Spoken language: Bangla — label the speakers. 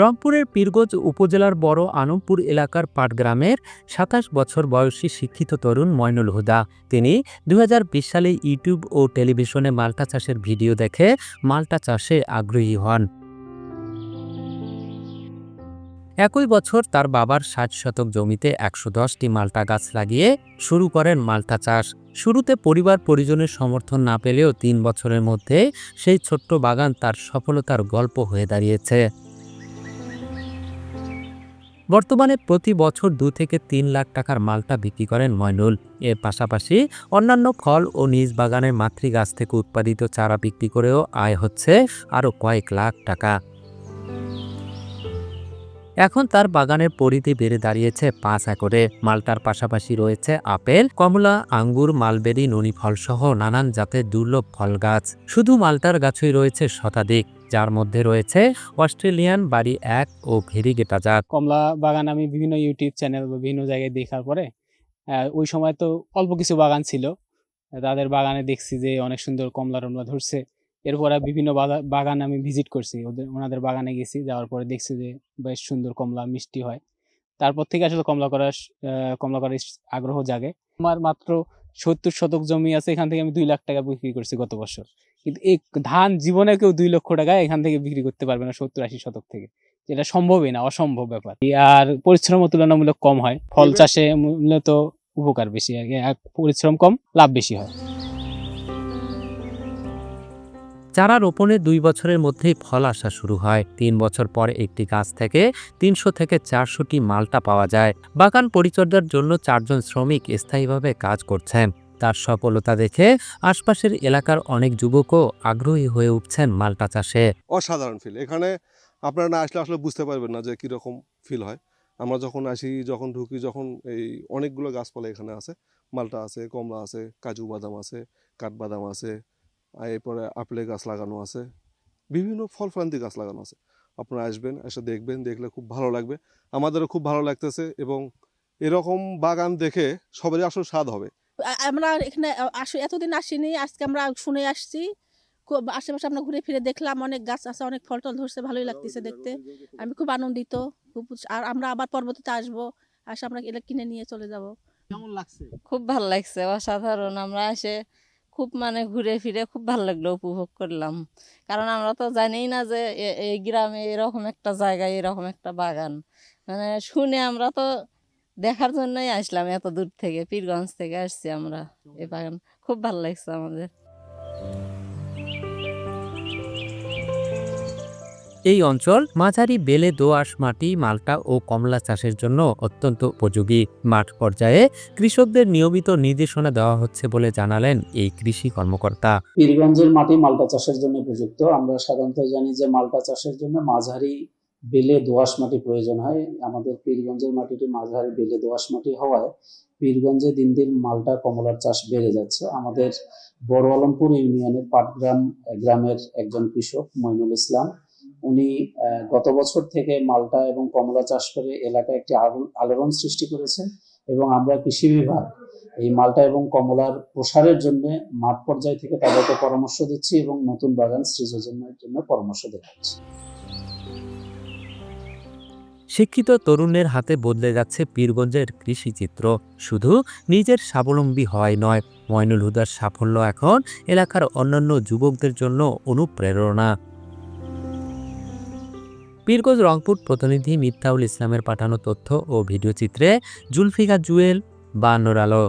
Speaker 1: রংপুরের পীরগঞ্জ উপজেলার বড় আনমপুর এলাকার পাটগ্রামের সাতাশ বছর বয়সী শিক্ষিত তরুণ ময়নুল হুদা। তিনি দু হাজার বিশ সালে ইউটিউব ও টেলিভিশনে মাল্টা চাষের ভিডিও দেখে মাল্টা চাষে আগ্রহী হন। একই বছর তার বাবার ষাট শতক জমিতে একশো দশটি মাল্টা গাছ লাগিয়ে শুরু করেন মাল্টা চাষ। শুরুতে পরিবার পরিজনের সমর্থন না পেলেও তিন বছরের মধ্যে সেই ছোট্ট বাগান তার সফলতার গল্প হয়ে দাঁড়িয়েছে। বর্তমানে প্রতি বছর দু থেকে তিন লাখ টাকার মালটা বিক্রি করেন ময়নুল এর পাশাপাশি অন্যান্য ফল ও নিজ বাগানের মাতৃগাছ থেকে উৎপাদিত চারা বিক্রি করেও আয় হচ্ছে আরও কয়েক লাখ টাকা। এখন তার বাগানের পরিধি বেড়ে দাঁড়িয়েছে পাঁচ একরে। মালটার পাশাপাশি রয়েছে আপেল, কমলা, আঙ্গুর, মালবেরি, ননি ফলসহ নানান জাতের দুর্লভ ফল গাছ। শুধু মালটার গাছই রয়েছে শতাধিক। যার মধ্যে রয়েছে অস্ট্রেলিয়ান বাড়ি এক ও ভেরিগেটা জাত।
Speaker 2: কমলা বাগান আমি বিভিন্ন ইউটিউব চ্যানেল বা বিভিন্ন জায়গায় দেখার পরে ওই সময় তো অল্প কিছু বাগান ছিল। তাদের বাগানে দেখছি যে অনেক সুন্দর কমলা টমলা ধরছে। এরপরে বিভিন্ন বাগা- বাগান আমি ভিজিট করছি। ওদের, ওনাদের বাগানে গেছি, যাওয়ার পরে দেখছি যে বেশ সুন্দর কমলা, মিষ্টি হয়। তারপর থেকে আসলে কমলা করার কমলা করার আগ্রহ জাগে। আমার মাত্র সত্তর শতক জমি আছে, এখান থেকে আমি দুই লাখ টাকা বিক্রি করছি গত বছর। কিন্তু এই ধান জীবনে কেউ দুই লক্ষ টাকা এখান থেকে বিক্রি করতে পারবে না সত্তর আশি শতক থেকে। যেটা সম্ভবই না, অসম্ভব ব্যাপার। আর পরিশ্রম তুলনামূলক কম হয়। ফল চাষে মূলত উপকার বেশি। আর পরিশ্রম কম, লাভ বেশি হয়।
Speaker 1: চারা রোপণের দুই বছরের মধ্যেই ফল আসা শুরু হয়। তিন বছর পরে একটি গাছ থেকে তিনশো থেকে চারশোটি মালটা পাওয়া যায়। বাগান পরিচর্যার জন্য চারজন শ্রমিক স্থায়ীভাবে কাজ করছেন। তার সফলতা দেখে আশপাশের এলাকার অনেক যুবকও আগ্রহী হয়ে উঠছেন মালটা চাষে।
Speaker 3: অসাধারণ ফিল এখানে আপনারা না আসলে আসলে বুঝতে পারবেন না যে কীরকম ফিল হয়। আমরা যখন আসি, যখন ঢুকি, যখন এই অনেকগুলো গাছপালা এখানে আছে। মালটা আছে, কমলা আছে, কাজু বাদাম আছে, কাঠবাদাম আছে এরপরে আপেলের গাছ লাগানো আছে। বিভিন্ন ফল ফলান্তি গাছ লাগানো আছে। আপনারা আসবেন, এসে দেখবেন, দেখলে খুব ভালো লাগবে। আমাদেরও খুব ভালো লাগতেছে এবং এরকম বাগান দেখে সবারই আসলে স্বাদ হবে।
Speaker 4: আমরা এখানে আস এতদিন আসিনি আজকে আমরা শুনে আসছি। খুব আশেপাশে আমরা ঘুরে ফিরে দেখলাম অনেক গাছ আছে অনেক ফল টল ধরছে ভালোই লাগতেছে দেখতে। আমি খুব আনন্দিত খুব আর আমরা আবার পরবর্তীতে আসব আসে আমরা এটা কিনে নিয়ে চলে যাব।
Speaker 2: কেমন লাগছে?
Speaker 5: খুব ভালো লাগছে অসাধারণ। আমরা এসে খুব মানে ঘুরে ফিরে খুব ভালো লাগল উপভোগ করলাম। কারণ আমরা তো জানিই না যে এই গ্রামে এরকম একটা জায়গায় এরকম একটা বাগান। মানে শুনে আমরা তো দেখার জন্যই আসলাম এত দূর থেকে পীরগঞ্জ থেকে আসছি আমরা এই বাগান। খুব ভালো লাগছে আমাদের।
Speaker 1: এই অঞ্চল মাঝারি বেলে দোআঁশ মাটি মালটা ও কমলা চাষের জন্য অত্যন্ত উপযোগী। মাঠ পর্যায়ে কৃষকদের নিয়মিত নির্দেশনা দেওয়া হচ্ছে বলে জানালেন এই কৃষি কর্মকর্তা।
Speaker 6: পীরগঞ্জের মাটি মালটা চাষের জন্য উপযুক্ত। আমরা সাধারণত জানি যে মালটা চাষের জন্য মাঝারি বেলে দোআঁশ মাটি প্রয়োজন হয়। আমাদের পীরগঞ্জের মাটিটি মাঝারি বেলে দোআঁশ মাটি হওয়ায় পীরগঞ্জে দিন দিন মালটা কমলার চাষ বেড়ে যাচ্ছে। আমাদের বড় আলমপুর ইউনিয়নের পাটগ্রাম গ্রামের একজন কৃষক মইনুল ইসলাম, উনি গত বছর থেকে মালটা এবং কমলা চাষ করে এলাকায় একটি আলোড়ন সৃষ্টি করেছেন এবং আমরা কৃষি বিভাগ এই মালটা এবং কমলার প্রসারের জন্য মাঠ পর্যায় থেকে তাদেরকে পরামর্শ দিচ্ছি এবং নতুন বাগান সৃজনের জন্য পরামর্শ দেখাচ্ছি।
Speaker 1: শিক্ষিত তরুণের হাতে বদলে যাচ্ছে পীরগঞ্জের কৃষিচিত্র। শুধু নিজের স্বাবলম্বী হয় নয় ময়নুল হুদার সাফল্য এখন এলাকার অন্যান্য যুবকদের জন্য অনুপ্রেরণা। পীরগঞ্জ রংপুর প্রতিনিধি মিথ্যাউল ইসলামের পাঠানো তথ্য ও ভিডিওচিত্রে জুলফিকা জুয়েল বা আলো।